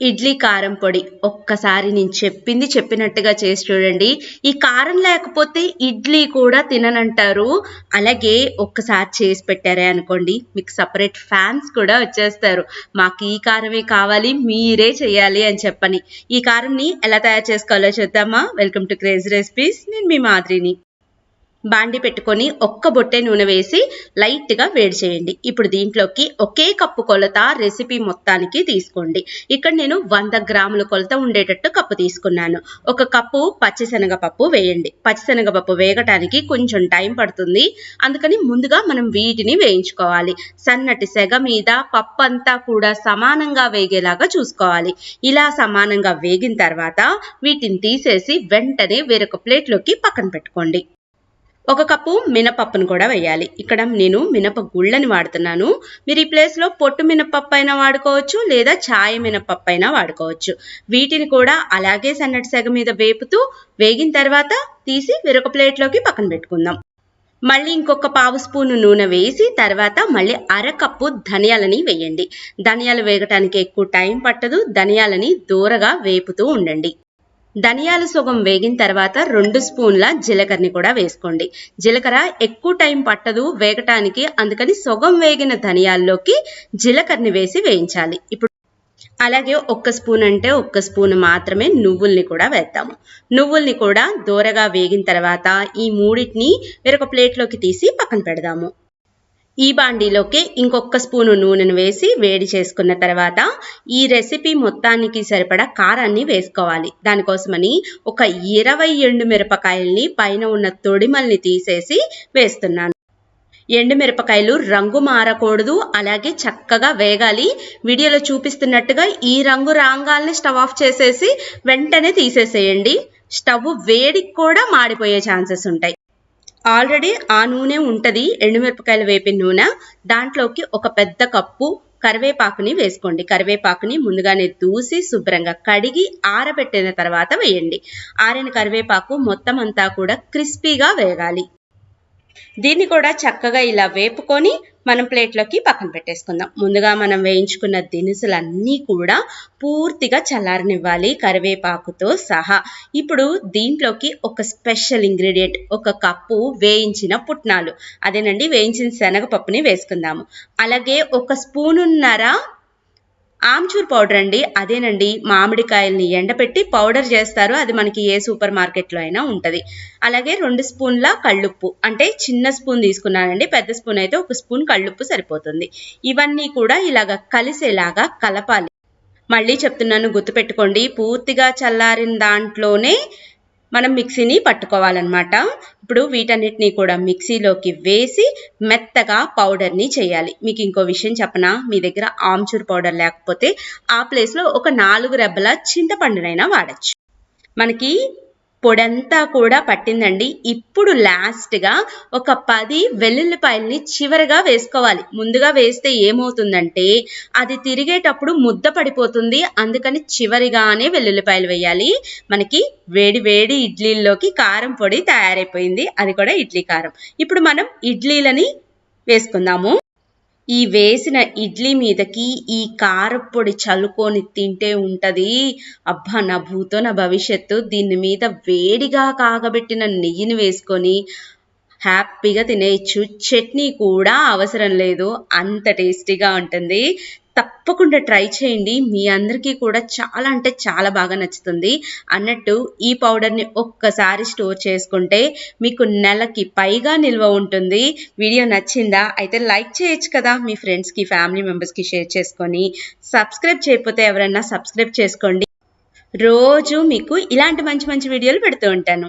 ఇడ్లీ కారం పొడి. ఒక్కసారి నేను చెప్పింది చెప్పినట్టుగా చేసి చూడండి. ఈ కారం లేకపోతే ఇడ్లీ కూడా తిననంటారు. అలాగే ఒక్కసారి చేసి పెట్టారే అనుకోండి. మీకు సపరేట్ ఫ్యాన్స్ కూడా వచ్చేస్తారు. మాకు ఈ కారమే కావాలి మీరే చేయాలి అని చెప్పని. ఈ కారంని ఎలా తయారు చేసుకోవాలో చూద్దామా? Welcome to craze recipes. నేను మీ మాదిరిని. బాండి పెట్టుకొని ఒక్క బొట్టె నూనె వేసి లైట్గా వేడి చేయండి. ఇప్పుడు దీంట్లోకి ఒకే కప్పు కొలత రెసిపీ మొత్తానికి తీసుకోండి. ఇక్కడ నేను వంద గ్రాముల కొలత ఉండేటట్టు కప్పు తీసుకున్నాను. ఒక కప్పు పచ్చిశనగపప్పు వేయండి. పచ్చిశనగపప్పు వేగటానికి కొంచెం టైం పడుతుంది. అందుకని ముందుగా మనం వీటిని వేయించుకోవాలి. సన్నటి సెగ మీద పప్పు అంతా కూడా సమానంగా వేగేలాగా చూసుకోవాలి. ఇలా సమానంగా వేగిన తర్వాత వీటిని తీసేసి వెంటనే వేరొక ప్లేట్లోకి పక్కన పెట్టుకోండి. ఒక కప్పు మినపప్పును కూడా వేయాలి. ఇక్కడ నేను మినప గుళ్ళని వాడుతున్నాను. మీరు ఈ ప్లేస్లో పొట్టు మినపప్పు అయినా వాడుకోవచ్చు లేదా ఛాయ మినపప్పు అయినా వాడుకోవచ్చు. వీటిని కూడా అలాగే సన్నటి సెగ మీద వేపుతూ వేగిన తర్వాత తీసి వేరొక ప్లేట్లోకి పక్కన పెట్టుకుందాం. మళ్ళీ ఇంకొక పావు స్పూను నూనె వేసి తర్వాత మళ్ళీ అరకప్పు ధనియాలని వేయండి. ధనియాలు వేగటానికి ఎక్కువ టైం పట్టదు. ధనియాలని దూరగా వేపుతూ ఉండండి. ధనియాలు సుగం వేగిన తర్వాత రెండు స్పూన్ల జీలకర్రని కూడా వేసుకోండి. జీలకర్ర ఎక్కువ టైం పట్టదు వేగటానికి అందుకని సుగం వేగిన ధనియాల్లోకి జీలకర్రని వేసి వేయించాలి. ఇప్పుడు అలాగే ఒక్క స్పూన్ అంటే ఒక్క స్పూన్ మాత్రమే నువ్వుల్ని కూడా వేద్దాము. నువ్వుల్ని కూడా దూరగా వేగిన తర్వాత ఈ మూడింటిని వేరొక ప్లేట్లోకి తీసి పక్కన పెడదాము. ఈ బాండీలోకి ఇంకొక స్పూను నూనెను వేసి వేడి చేసుకున్న తర్వాత ఈ రెసిపీ మొత్తానికి సరిపడా కారాన్ని వేసుకోవాలి. దానికోసమని ఒక ఇరవై ఎండు మిరపకాయల్ని పైన ఉన్న తొడిమల్ని తీసేసి వేస్తున్నాను. ఎండు మిరపకాయలు రంగు మారకూడదు అలాగే చక్కగా వేగాలి. వీడియోలో చూపిస్తున్నట్టుగా ఈ రంగు రాంగాల్ని స్టవ్ ఆఫ్ చేసేసి వెంటనే తీసేసేయండి. స్టవ్ వేడికి కూడా మాడిపోయే ఛాన్సెస్ ఉంటాయి. ఆల్రెడీ ఆ నూనె ఉంటుంది ఎండుమిరపకాయలు వేపిన నూనె. దాంట్లోకి ఒక పెద్ద కప్పు కరివేపాకుని వేసుకోండి. కరివేపాకుని ముందుగానే దూసి శుభ్రంగా కడిగి ఆరబెట్టిన తర్వాత వేయండి. ఆరిన కరివేపాకు మొత్తం అంతా కూడా క్రిస్పీగా వేగాలి. దీన్ని కూడా చక్కగా ఇలా వేపుకొని మనం ప్లేట్లోకి పక్కన పెట్టేసుకుందాం. ముందుగా మనం వేయించుకున్న దినుసులన్నీ కూడా పూర్తిగా చల్లారనివ్వాలి కరివేపాకుతో సహా. ఇప్పుడు దీంట్లోకి ఒక స్పెషల్ ఇంగ్రీడియంట్ ఒక కప్పు వేయించిన పుట్నాలు. అదేనండి వేయించిన శనగపప్పుని వేసుకుందాము. అలాగే ఒక స్పూనున్నర ఆమ్చూర్ పౌడర్ అండి అదేనండి మామిడికాయల్ని ఎండపెట్టి పౌడర్ చేస్తారు. అది మనకి ఏ సూపర్ మార్కెట్లో అయినా ఉంటుంది. అలాగే రెండు స్పూన్ల కళ్ళుప్పు అంటే చిన్న స్పూన్ తీసుకున్నానండి పెద్ద స్పూన్ అయితే ఒక స్పూన్ కళ్ళుప్పు సరిపోతుంది. ఇవన్నీ కూడా ఇలాగ కలిసేలాగా కలపాలి. మళ్ళీ చెప్తున్నాను గుర్తుపెట్టుకోండి పూర్తిగా చల్లారిన దాంట్లోనే మనం మిక్సీని పట్టుకోవాలన్నమాట. ఇప్పుడు వీటన్నిటిని కూడా మిక్సీలోకి వేసి మెత్తగా పౌడర్ని చేయాలి. మీకు ఇంకో విషయం చెప్పనా? మీ దగ్గర ఆమ్చూర్ పౌడర్ లేకపోతే ఆ ప్లేస్లో ఒక నాలుగు రెబ్బల చింతపండునైనా వాడచ్చు. మనకి పొడంతా కూడా పట్టిందండి. ఇప్పుడు లాస్ట్గా ఒక పది వెల్లుల్లిపాయల్ని చివరగా వేసుకోవాలి. ముందుగా వేస్తే ఏమవుతుందంటే అది తిరిగేటప్పుడు ముద్ద పడిపోతుంది. అందుకని చివరిగానే వెల్లుల్లిపాయలు వేయాలి. మనకి వేడి వేడి ఇడ్లీల్లోకి కారం పొడి తయారైపోయింది. అది కూడా ఇడ్లీ కారం. ఇప్పుడు మనం ఇడ్లీలని వేసుకుందాము. ఈ వేసిన ఇడ్లీ మీదకి ఈ కారపొడి చల్లుకొని తింటే ఉంటుంది. అబ్బా నా భూతో నా భవిష్యత్తు. దీని మీద వేడిగా కాగబెట్టిన నెయ్యిని వేసుకొని హ్యాపీగా తినేయచ్చు. చట్నీ కూడా అవసరం లేదు. అంత టేస్టీగా ఉంటుంది. తప్పకుండా ట్రై చేయండి. మీ అందరికీ కూడా చాలా అంటే చాలా బాగా నచ్చుతుంది. అన్నట్టు ఈ పౌడర్ని ఒక్కసారి స్టోర్ చేసుకుంటే మీకు నెలకి పైగా నిల్వ ఉంటుంది. వీడియో నచ్చిందా? అయితే లైక్ చేయొచ్చు కదా మీ ఫ్రెండ్స్కి ఫ్యామిలీ మెంబర్స్కి షేర్ చేసుకొని. సబ్స్క్రైబ్ చేయకపోతే ఎవరైనా సబ్స్క్రైబ్ చేసుకోండి. రోజు మీకు ఇలాంటి మంచి మంచి వీడియోలు పెడుతూ ఉంటాను.